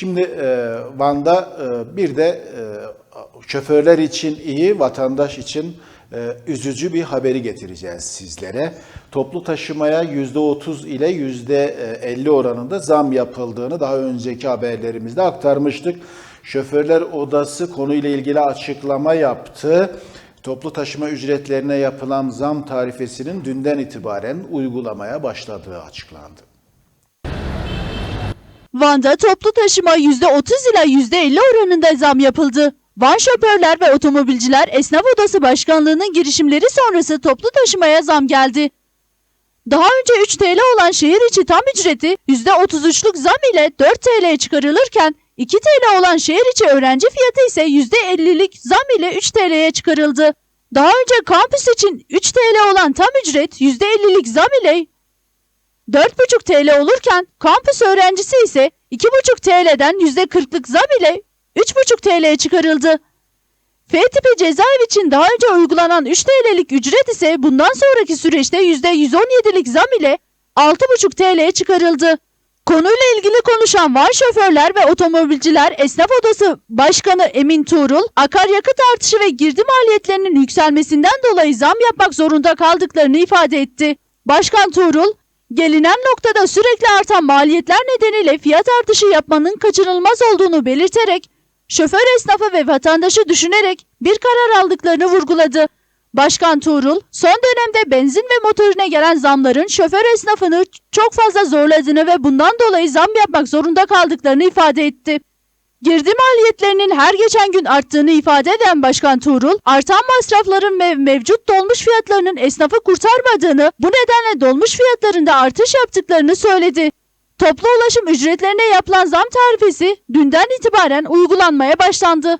Şimdi e, Van'da e, bir de e, şoförler için iyi, vatandaş için e, üzücü bir haberi getireceğiz sizlere. Toplu taşımaya %30 ile %50 oranında zam yapıldığını daha önceki haberlerimizde aktarmıştık. Şoförler Odası konuyla ilgili açıklama yaptı. Toplu taşıma ücretlerine yapılan zam tarifesinin dünden itibaren uygulamaya başladığı açıklandı. Van'da toplu taşıma %30 ila %50 oranında zam yapıldı. Van Şoförler ve Otomobilciler Esnaf Odası Başkanlığı'nın girişimleri sonrası toplu taşımaya zam geldi. Daha önce 3 TL olan şehir içi tam ücreti %33'lük zam ile 4 TL'ye çıkarılırken 2 TL olan şehir içi öğrenci fiyatı ise %50'lik zam ile 3 TL'ye çıkarıldı. Daha önce kampüs için 3 TL olan tam ücret %50'lik zam ile 4,5 TL olurken kampüs öğrencisi ise 2,5 TL'den %40'lık zam ile 3,5 TL'ye çıkarıldı. F tipi cezaevi için daha önce uygulanan 3 TL'lik ücret ise bundan sonraki süreçte %117'lik zam ile 6,5 TL'ye çıkarıldı. Konuyla ilgili konuşan Van Şoförler ve Otomobilciler Esnaf Odası Başkanı Emin Tuğrul, akaryakıt artışı ve girdi maliyetlerinin yükselmesinden dolayı zam yapmak zorunda kaldıklarını ifade etti. Başkan Tuğrul, gelinen noktada sürekli artan maliyetler nedeniyle fiyat artışı yapmanın kaçınılmaz olduğunu belirterek, şoför esnafı ve vatandaşı düşünerek bir karar aldıklarını vurguladı. Başkan Tuğrul, son dönemde benzin ve motorine gelen zamların şoför esnafını çok fazla zorladığını ve bundan dolayı zam yapmak zorunda kaldıklarını ifade etti. Girdi maliyetlerinin her geçen gün arttığını ifade eden Başkan Tuğrul, artan masrafların ve mevcut dolmuş fiyatlarının esnafı kurtarmadığını, bu nedenle dolmuş fiyatlarında artış yaptıklarını söyledi. Toplu ulaşım ücretlerine yapılan zam tarifesi dünden itibaren uygulanmaya başlandı.